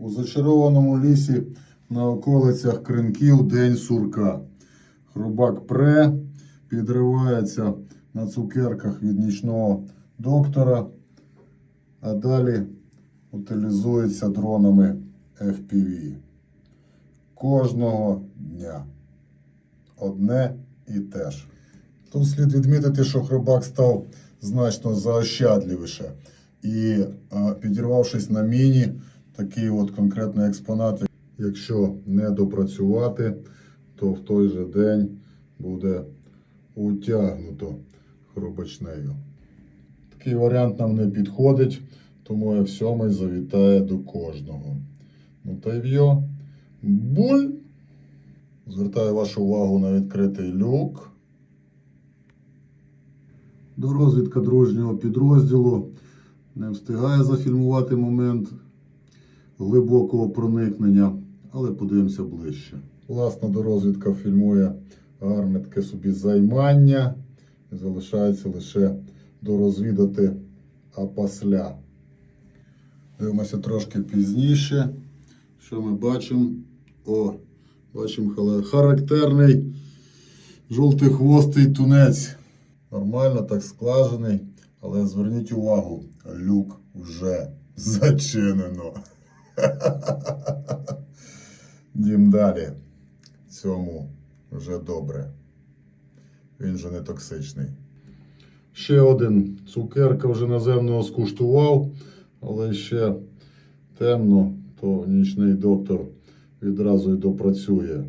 У зачарованому лісі на околицях кринків день сурка. Хробак пре, підривається на цукерках від нічного доктора, а далі утилізується дронами FPV. Кожного дня. Одне і те ж. Тут слід відмітити, що хробак став значно заощадливіше. І е, підірвавшись на міні, такий от конкретний експонат, якщо не допрацювати, то в той же день буде утягнуто хробачнею. Такий варіант нам не підходить, тому F7 завітає до кожного. Ну та й в'йо. Буль! Звертаю вашу увагу на відкритий люк. До розвідка дружнього підрозділу не встигає зафільмувати момент глибокого проникнення, але подивимося ближче. Власна дорозвідка фільмує гарне таке собі займання. Залишається лише дорозвідати апасля. Дивимося трошки пізніше. Що ми бачимо? О, бачимо характерний жовтихвостий тунець. Нормально, так складений, але зверніть увагу, люк вже зачинено. Дім далі. Цьому вже добре. Він же не токсичний. Ще один цукерка вже наземного скуштував, але ще темно, то нічний доктор відразу й допрацює.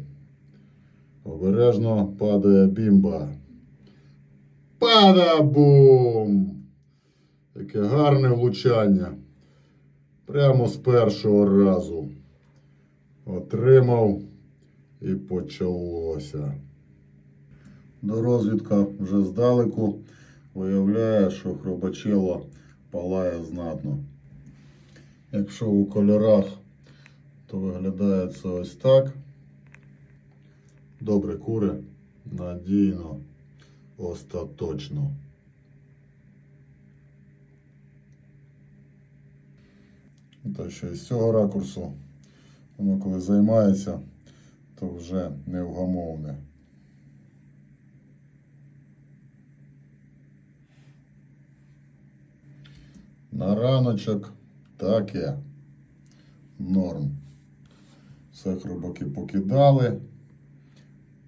Обережно падає бімба. Падабум! Яке гарне влучання. Прямо з першого разу. Отримав і почалося. Дорозвідка вже здалеку виявляє, що хробачило палає знатно. Якщо у кольорах, то виглядає це ось так. Добре кури, надійно, остаточно. Та що із цього ракурсу, воно коли займається, то вже невгамовне. На раночок таке. Норм. Все хробаки покидали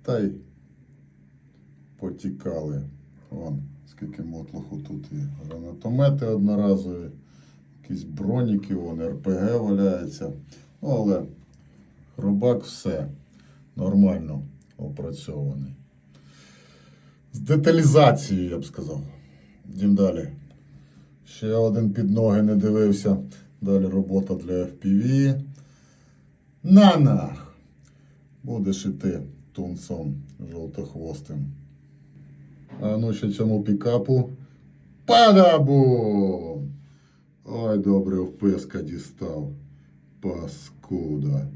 та й потікали. Вон, скільки мотлоху тут є. Гранатомети одноразові, якісь броніки, вон, РПГ валяється. Ну, але хробак все нормально опрацьований. З деталізацією, я б сказав. Йдемо далі. Ще один під ноги не дивився. Далі робота для FPV. На нах! Будеш іти тунцом жовтохвостим. А ну ще цьому пікапу. Падабу! Ой, добре вписка дістав. Паскуда.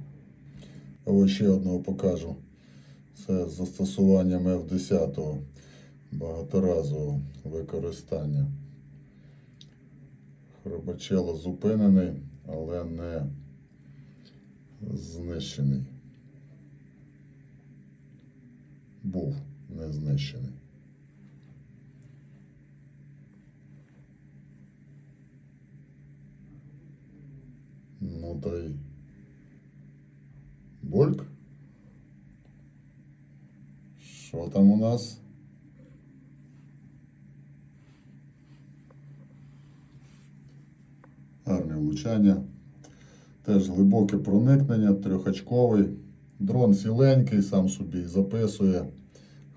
Ось ще одного покажу. Це з застосуванням F10 багаторазового використання. Хробачело зупинений, але не знищений. Був не знищений. Ну та й Больк. Що там у нас? Гарне влучання. Теж глибоке проникнення, трьохачковий. Дрон ціленький, сам собі записує.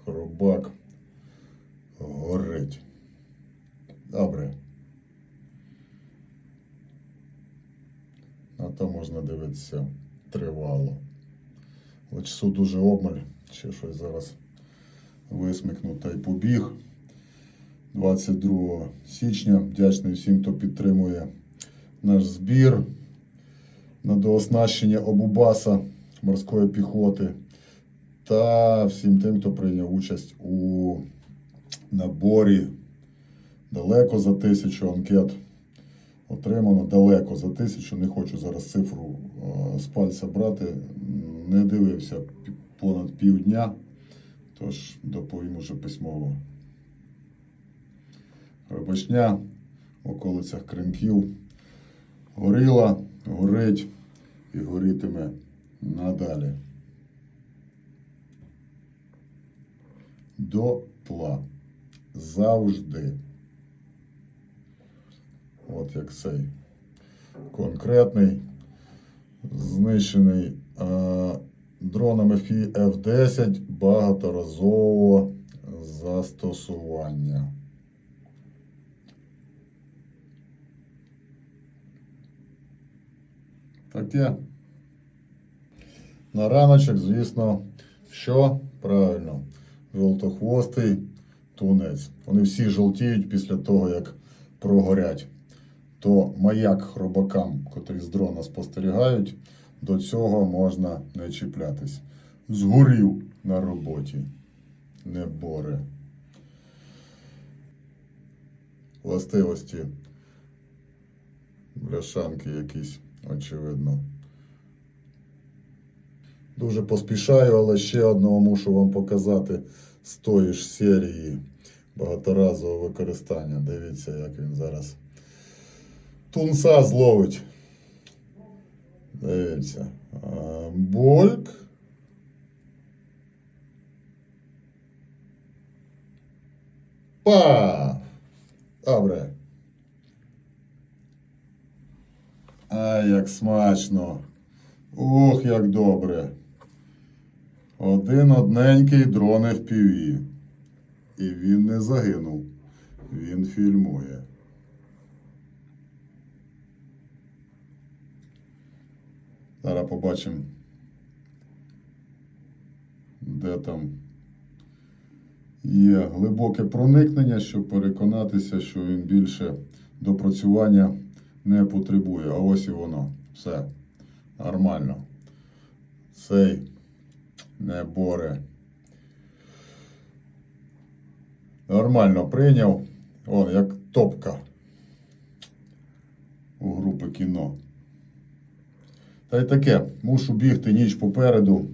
Хробак горить. Добре. А то можна дивитися тривало. Але часу дуже обмаль. Ще щось зараз висмикну та й побіг. 22 січня. Вдячний всім, хто підтримує наш збір на дооснащення обубаса морської піхоти та всім тим, хто прийняв участь у наборі далеко за тисячу анкет. Отримано далеко за тисячу. Не хочу зараз цифру е, з пальця брати. Не дивився понад півдня, тож доповім уже письмово. Рибачня в околицях Кримків горіла, горить і горітиме надалі. Дотла. Завжди. От як цей конкретний, знищений е, дронами Фі F-10 багаторазового застосування. Таке. На раночок, звісно, що правильно, жовтохвостий тунець. Вони всі жовтіють після того, як прогорять. То маяк хробакам, котрі з дрона спостерігають, до цього можна не чіплятись. Згорів на роботі. Не боре. Властивості бляшанки якісь, очевидно. Дуже поспішаю, але ще одного мушу вам показати з тої ж серії багаторазового використання. Дивіться, як він зараз тунца зловить. Дивіться. А, Бульк. Па! Добре. Ай, як смачно. Ох, як добре. Один одненький дрон FPV. І він не загинув. Він фільмує. Зараз побачимо, де там є глибоке проникнення, щоб переконатися, що він більше допрацювання не потребує. А ось і воно. Все. Нормально. Цей не боре. Нормально прийняв. Вон, як топка у групи кіно. Та й таке, мушу бігти ніч попереду.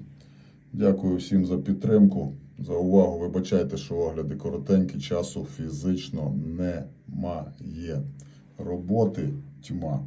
Дякую всім за підтримку, за увагу. Вибачайте, що огляди коротенькі, часу фізично немає. Роботи тьма.